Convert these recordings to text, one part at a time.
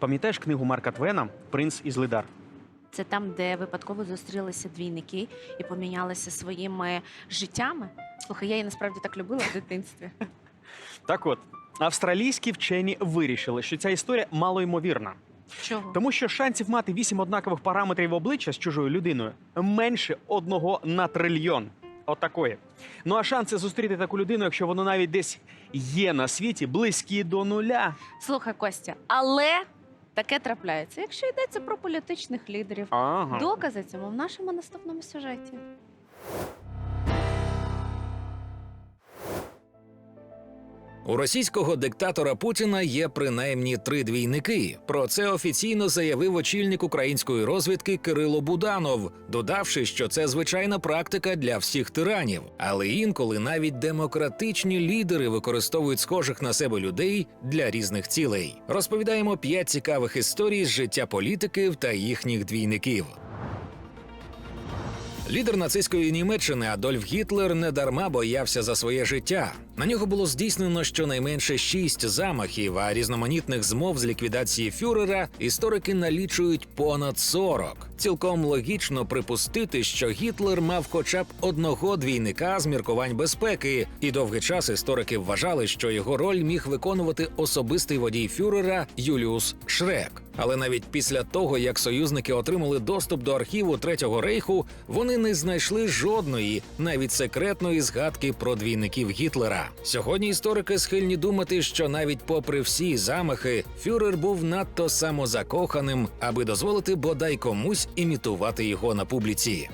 Пам'ятаєш книгу Марка Твена Принц із Лидар? Це там, де випадково зустрілися двійники і помінялися своїми життями. Слухай, я її насправді так любила в дитинстві. Так от, австралійські вчені вирішили, що ця історія малоймовірна. Чого? Тому що шансів мати вісім однакових параметрів обличчя з чужою людиною менше одного на трильйон. Отакої. Ну а шанси зустріти таку людину, якщо воно навіть десь є на світі, близькі до нуля. Слухай, Костя, але таке трапляється, якщо йдеться про політичних лідерів. Ага. Докази цьому в нашому наступному сюжеті. У російського диктатора Путіна є принаймні три двійники. Про це офіційно заявив очільник української розвідки Кирило Буданов, додавши, що це звичайна практика для всіх тиранів. Але інколи навіть демократичні лідери використовують схожих на себе людей для різних цілей. Розповідаємо п'ять цікавих історій з життя політиків та їхніх двійників. Лідер нацистської Німеччини Адольф Гітлер недарма боявся за своє життя. На нього було здійснено щонайменше шість замахів, а різноманітних змов з ліквідації фюрера історики налічують понад 40. Цілком логічно припустити, що Гітлер мав хоча б одного двійника з міркувань безпеки, і довгий час історики вважали, що його роль міг виконувати особистий водій фюрера Юліус Шрек. Але навіть після того, як союзники отримали доступ до архіву Третього рейху, вони не знайшли жодної, навіть секретної згадки про двійників Гітлера. Сьогодні історики схильні думати, що навіть попри всі замахи, фюрер був надто самозакоханим, аби дозволити бодай комусь імітувати його на публіці.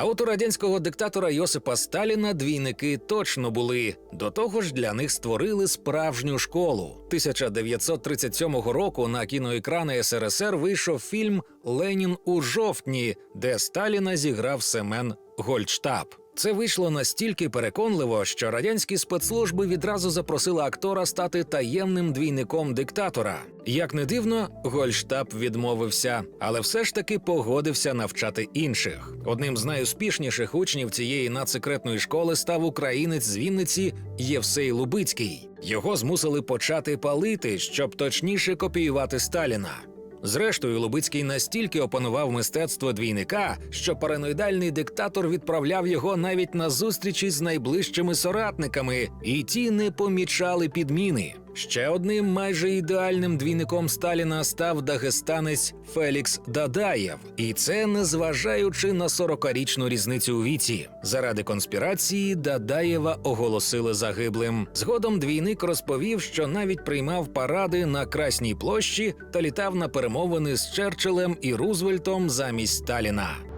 А от у радянського диктатора Йосипа Сталіна двійники точно були. До того ж, для них створили справжню школу. 1937 року на кіноекрани СРСР вийшов фільм Ленін у жовтні, де Сталіна зіграв Семен Гольдштаб. Це вийшло настільки переконливо, що радянські спецслужби відразу запросили актора стати таємним двійником диктатора. Як не дивно, Гольштаб відмовився, але все ж таки погодився навчати інших. Одним з найуспішніших учнів цієї надсекретної школи став українець з Вінниці Євсей Лубицький. Його змусили почати палити, щоб точніше копіювати Сталіна. Зрештою, Лубицький настільки опанував мистецтво двійника, що параноїдальний диктатор відправляв його навіть на зустрічі з найближчими соратниками, і ті не помічали підміни. Ще одним майже ідеальним двійником Сталіна став дагестанець Фелікс Дадаєв, і це незважаючи на 40-річну різницю у віці. Заради конспірації Дадаєва оголосили загиблим. Згодом двійник розповів, що навіть приймав паради на Красній площі та літав на перемовини з Черчиллем і Рузвельтом замість Сталіна.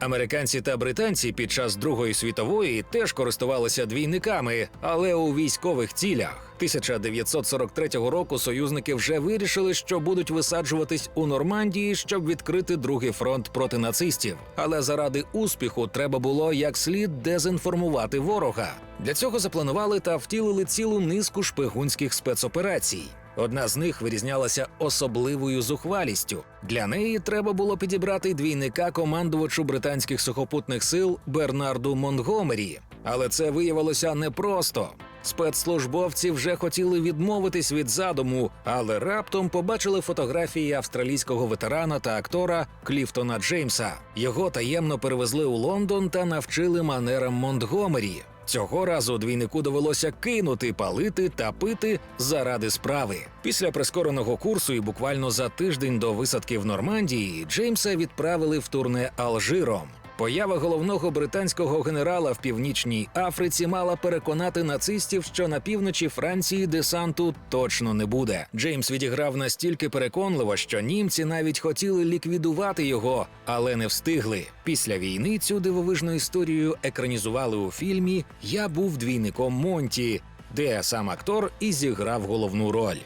Американці та британці під час Другої світової теж користувалися двійниками, але у військових цілях. 1943 року союзники вже вирішили, що будуть висаджуватись у Нормандії, щоб відкрити другий фронт проти нацистів. Але заради успіху треба було як слід дезінформувати ворога. Для цього запланували та втілили цілу низку шпигунських спецоперацій. Одна з них вирізнялася особливою зухвалістю. Для неї треба було підібрати двійника командувачу британських сухопутних сил Бернарду Монтгомері. Але це виявилося непросто. Спецслужбовці вже хотіли відмовитись від задуму, але раптом побачили фотографії австралійського ветерана та актора Кліфтона Джеймса. Його таємно перевезли у Лондон та навчили манерам Монтгомері. Цього разу двійнику довелося кинути, палити та пити заради справи. Після прискореного курсу і буквально за тиждень до висадки в Нормандії Джеймса відправили в турне Алжиром. Поява головного британського генерала в північній Африці мала переконати нацистів, що на півночі Франції десанту точно не буде. Джеймс відіграв настільки переконливо, що німці навіть хотіли ліквідувати його, але не встигли. Після війни цю дивовижну історію екранізували у фільмі Я був двійником Монті, де сам актор і зіграв головну роль.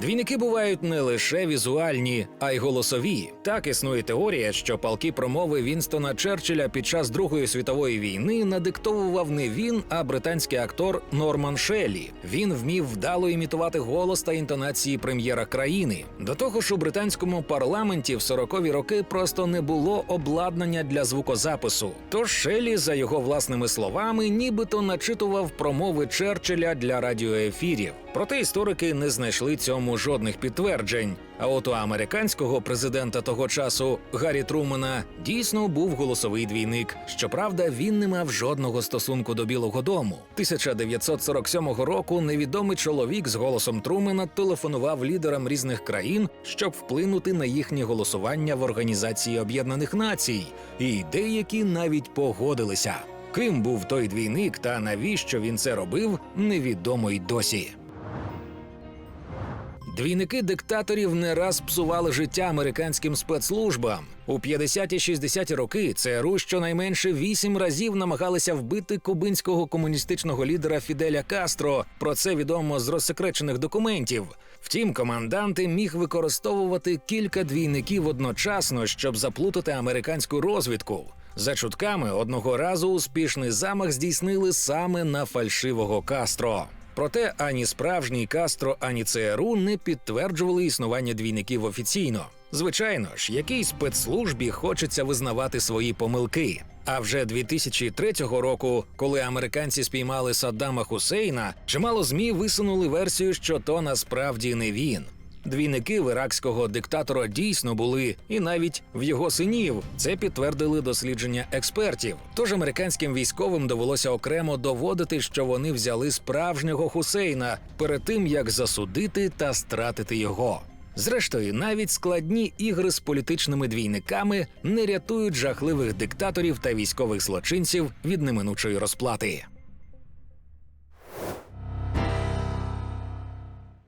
Двійники бувають не лише візуальні, а й голосові. Так існує теорія, що палки промови Вінстона Черчилля під час Другої світової війни надиктовував не він, а британський актор Норман Шеллі. Він вмів вдало імітувати голос та інтонації прем'єра країни. До того ж, у британському парламенті в 40-ві роки просто не було обладнання для звукозапису. Тож Шеллі, за його власними словами, нібито начитував промови Черчилля для радіоефірів. Проте історики не знайшли цьому жодних підтверджень. А от у американського президента того часу Гаррі Трумана дійсно був голосовий двійник. Щоправда, він не мав жодного стосунку до Білого Дому. 1947 року невідомий чоловік з голосом Трумена телефонував лідерам різних країн, щоб вплинути на їхнє голосування в Організації Об'єднаних Націй, і деякі навіть погодилися. Ким був той двійник та навіщо він це робив, невідомо й досі. Двійники диктаторів не раз псували життя американським спецслужбам. У 50-60-ті роки ЦРУ щонайменше вісім разів намагалися вбити кубинського комуністичного лідера Фіделя Кастро. Про це відомо з розсекречених документів. Втім, команданти міг використовувати кілька двійників одночасно, щоб заплутати американську розвідку. За чутками, одного разу успішний замах здійснили саме на фальшивого Кастро. Проте ані справжній Кастро, ані ЦРУ не підтверджували існування двійників офіційно. Звичайно ж, якій спецслужбі хочеться визнавати свої помилки. А вже 2003 року, коли американці спіймали Саддама Хусейна, чимало змі висунули версію, що то насправді не він. Двійники в іракського диктатора дійсно були, і навіть в його синів це підтвердили дослідження експертів. Тож американським військовим довелося окремо доводити, що вони взяли справжнього Хусейна перед тим як засудити та стратити його. Зрештою, навіть складні ігри з політичними двійниками не рятують жахливих диктаторів та військових злочинців від неминучої розплати.